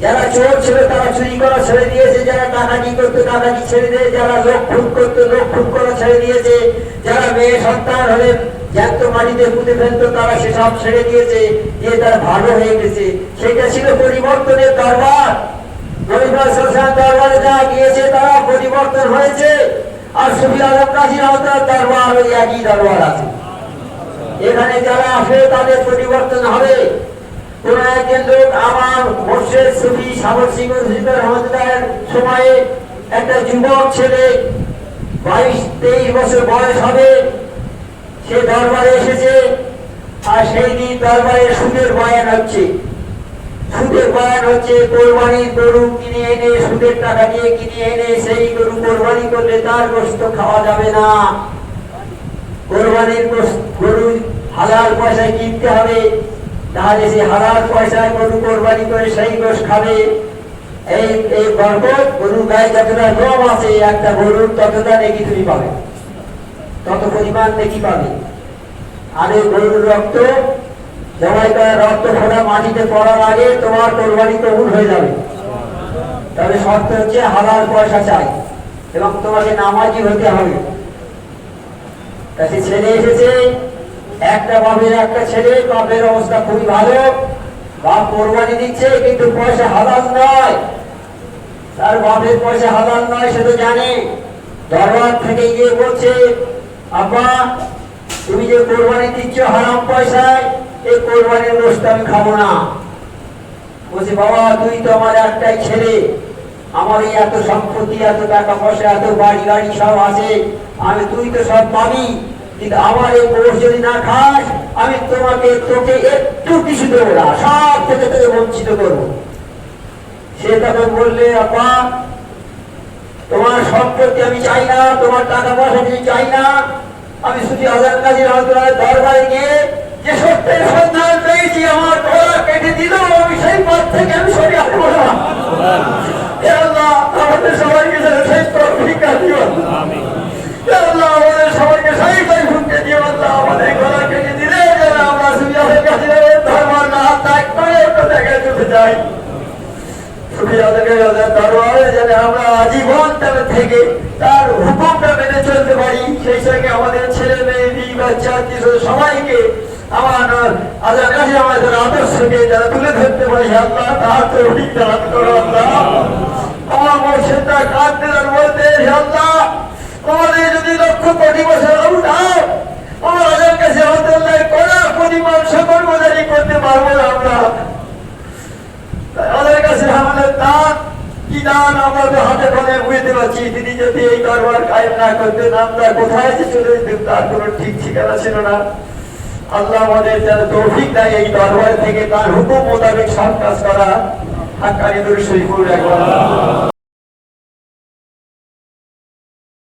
যারা চোর ছিল, তারা চুরি করা ছেড়ে দিয়েছে। যারা ডাকাতি করতো, ডাকাতি ছেড়ে দিয়ে। যারা লোক খুন করতো, লোক খুন করা ছেড়ে দিয়েছে। যারা মেয়ে সন্তান হলে জ্যান্ত মাটিতে পুঁতে ফেলতো, তারা সেসব ছেড়ে দিয়েছে। দিয়ে তারা ভালো হয়ে গেছে, সেটা ছিল পরিবর্তনের দরবার। যা পরিবর্তন হবে। কোন একজন আমার মোর্শেদ সুফি সাগর সিং রহমতুল্লাহের সময়ে একটা যুবক ছেলে বাইশ তেইশ বছর বয়স হবে। সে দরবারে এসেছে আর সেই দিন দরবারে সুদের বয়ান হচ্ছে। সুদের বয়ান হচ্ছে কোরবানির গরু কিনে এনে, সুদের টাকা দিয়ে কিনে এনে, সেই গরু কোরবানি করলে তার গোস্ত খাওয়া যাবে না। কোরবানির গরু হালাল পয়সায় কিনতে হবে। তাহলে সে হারার পয়সায় গরু কোরবানি করে সেই গোস খাবে। এই এই বরকত গরু গায়ে যতটা কম আছে, একটা গরুর ততটা নেকি তুমি পাবে। তত পরিমাণ নেকি পাবে। আর এই গরুর রক্ত, জবাই করা রক্ত ফোটা মাটিতে পড়ার আগে তোমার কোরবানি কবুল হয়ে যাবে। তবে শর্ত হচ্ছে হালাল পয়সা চাই, এবং তোমাকে নামাজি হতে হবে। কাছে ছেলে এসেছে একটা বাপের একটা ছেলে, বাপের অবস্থা খুবই ভালো। বাপ কোরবানি দিচ্ছে, কিন্তু পয়সা হালাল নয়। তার বাপের পয়সা হালাল নয়, সে তো জানে। দরবার থেকে গিয়ে বলছে, আব্বা, তুমি যে কোরবানি দিচ্ছ হারাম পয়সায়, এই কোরবানির গোষ্ঠ আমি খাব না। বলছে, বাবা, তুই তো আমার একটাই ছেলে। আমার এই এত সম্পত্তি, এত টাকা পয়সা, এত বাড়ি গাড়ি সব আছে। আমি, তুই তো সব পাবি। কিন্তু আমার এই গোষ্ঠ যদি না খাস, আমি তোমাকে তোকে একটু কিছু দেবো না, সব থেকে তোকে বঞ্চিত করব। সে তখন বললে, আপা, তোমার সম্পত্তি আমি চাই না, তোমার টাকা পয়সা আমি চাই না। আমি শুধু আজাদ কাজী রহমতুল্লাহ দরবারে গিয়ে যে সত্যের সন্ধান পেয়েছি, আমার গলা কেটে দিল, আমি সেই পথ থেকে আমি সরে আসব না। সুফিয়াদের দরবারে যেন আমরা আজীবন তার থেকে তার হুকুমটা মেনে চলতে পারি। সেই সঙ্গে আমাদের ছেলে মেয়ে বাচ্চা আত্মীয় সবাইকে আমার আজাদ কাছে আমাদের আদর্শকে যারা তুলে ধরতে পারি আল্লাহ তার তো দান করো আল্লাহ। আমার মর্ষেদটা কাঁদতে বলতে আল্লাহ, তোমাদের যদি লক্ষ কোটি বছর উঠাও আমার আজাদ কাছে আমাদের কড়া পরিমাণ সকল করতে পারব না আমরা। আমরা কোথায় চলে যেতাম, তার কোনো ঠিক ঠিকানা ছিল না। আল্লাহ আমাদের যেন তৌফিক দেয় এই দরবার থেকে, তার হুকুম মোতাবেক সব কাজ করা। হাক্কানি দুরুদ শরীফুর একবার।